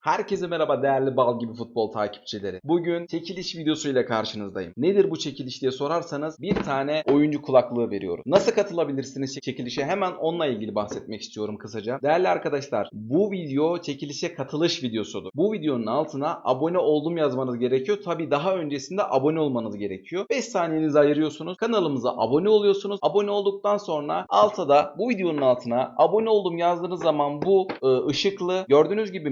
Herkese merhaba değerli bal gibi futbol takipçileri. Bugün çekiliş videosuyla karşınızdayım. Nedir bu çekiliş diye sorarsanız bir tane oyuncu kulaklığı veriyorum. Nasıl katılabilirsiniz çekilişe? Hemen onunla ilgili bahsetmek istiyorum kısaca. Değerli arkadaşlar bu video çekilişe katılış videosudur. Bu videonun altına abone oldum yazmanız gerekiyor. Tabi daha öncesinde abone olmanız gerekiyor. 5 saniyenizi ayırıyorsunuz. Kanalımıza abone oluyorsunuz. Abone olduktan sonra altta da bu videonun altına abone oldum yazdığınız zaman bu e, ışıklı gördüğünüz gibi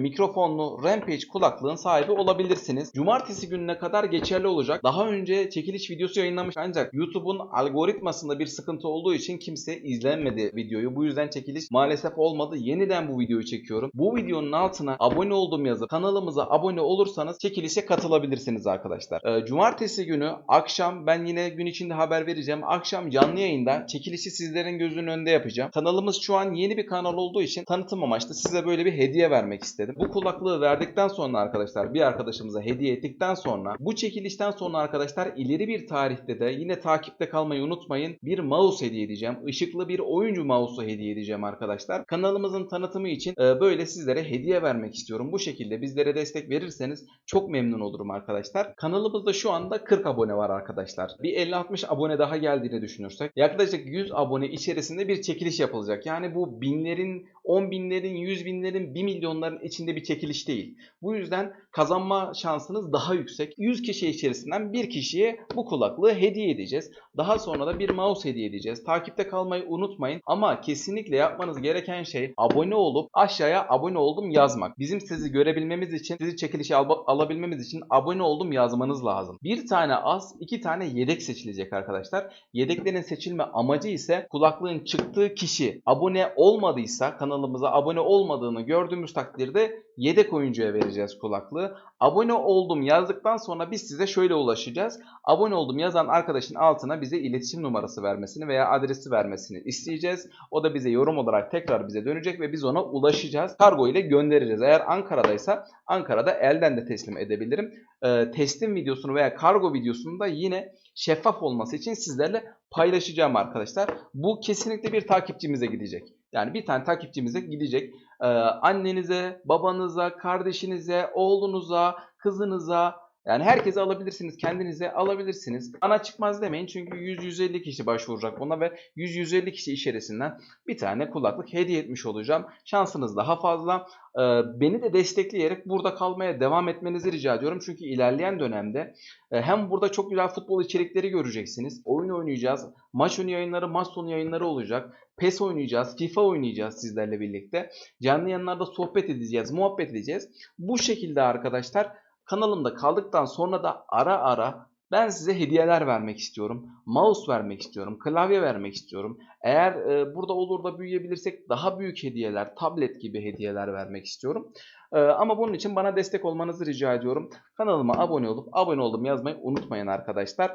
mikrofonlu Rampage kulaklığın sahibi olabilirsiniz. Cumartesi gününe kadar geçerli olacak. Daha önce çekiliş videosu yayınlamış ancak YouTube'un algoritmasında bir sıkıntı olduğu için kimse izlemedi videoyu. Bu yüzden çekiliş maalesef olmadı. Yeniden bu videoyu çekiyorum. Bu videonun altına abone oldum yazıp kanalımıza abone olursanız çekilişe katılabilirsiniz arkadaşlar. Ee, Cumartesi günü akşam ben yine gün içinde haber vereceğim. Akşam canlı yayında çekilişi sizlerin gözünün önünde yapacağım. Kanalımız şu an yeni bir kanal olduğu için tanıtım amaçlı size böyle bir hediye vermek istedim. Bu kulaklığı verdikten sonra arkadaşlar bir arkadaşımıza hediye ettikten sonra bu çekilişten sonra arkadaşlar ileri bir tarihte de yine takipte kalmayı unutmayın. Bir mouse hediye edeceğim. Işıklı bir oyuncu mouse'u hediye edeceğim arkadaşlar. Kanalımızın tanıtımı için e, böyle sizlere hediye vermek istiyorum. Bu şekilde bizlere destek verirseniz çok memnun olurum arkadaşlar. Kanalımızda şu anda 40 abone var arkadaşlar. Bir 50-60 abone daha geldiğini düşünürsek yaklaşık 100 abone içerisinde bir çekiliş yapılacak. Yani bu binlerin 10 binlerin, 100 binlerin, 1 milyonların içinde bir çekiliş değil. Bu yüzden kazanma şansınız daha yüksek. 100 kişi içerisinden bir kişiye bu kulaklığı hediye edeceğiz. Daha sonra da bir mouse hediye edeceğiz. Takipte kalmayı unutmayın ama kesinlikle yapmanız gereken şey abone olup aşağıya abone oldum yazmak. Bizim sizi görebilmemiz için, sizi çekilişe al- alabilmemiz için abone oldum yazmanız lazım. Bir tane az, iki tane yedek seçilecek arkadaşlar. Yedeklerin seçilme amacı ise kulaklığın çıktığı kişi abone olmadıysa kanalımıza abone olmadığını gördüğümüz takdirde yedek oyuncuya vereceğiz kulaklığı. Abone oldum yazdıktan sonra biz size şöyle ulaşacağız. Abone oldum yazan arkadaşın altına bize iletişim numarası vermesini veya adresi vermesini isteyeceğiz. O da bize yorum olarak tekrar bize dönecek ve biz ona ulaşacağız. Kargo ile göndereceğiz. Eğer Ankara'daysa Ankara'da elden de teslim edebilirim. Ee, teslim videosunu veya kargo videosunu da yine şeffaf olması için sizlerle paylaşacağım arkadaşlar. Bu kesinlikle bir takipçimize gidecek. Yani bir tane takipçimize gidecek. Ee, annenize, babanıza, kardeşinize, oğlunuza, kızınıza yani herkese alabilirsiniz. Kendinize alabilirsiniz. Bana çıkmaz demeyin çünkü 100-150 kişi başvuracak buna ve 100-150 kişi içerisinden bir tane kulaklık hediye etmiş olacağım. Şansınız daha fazla. Ee, beni de destekleyerek burada kalmaya devam etmenizi rica ediyorum. Çünkü ilerleyen dönemde e, hem burada çok güzel futbol içerikleri göreceksiniz. Oyun oynayacağız. Maç önü yayınları, maç sonu yayınları olacak. PES oynayacağız, FIFA oynayacağız sizlerle birlikte. Canlı yayınlarda sohbet edeceğiz, muhabbet edeceğiz. Bu şekilde arkadaşlar kanalımda kaldıktan sonra da ara ara ben size hediyeler vermek istiyorum. Mouse vermek istiyorum. Klavye vermek istiyorum. Eğer e, burada olur da büyüyebilirsek daha büyük hediyeler, tablet gibi hediyeler vermek istiyorum. E, ama bunun için bana destek olmanızı rica ediyorum. Kanalıma abone olup abone oldum yazmayı unutmayın arkadaşlar.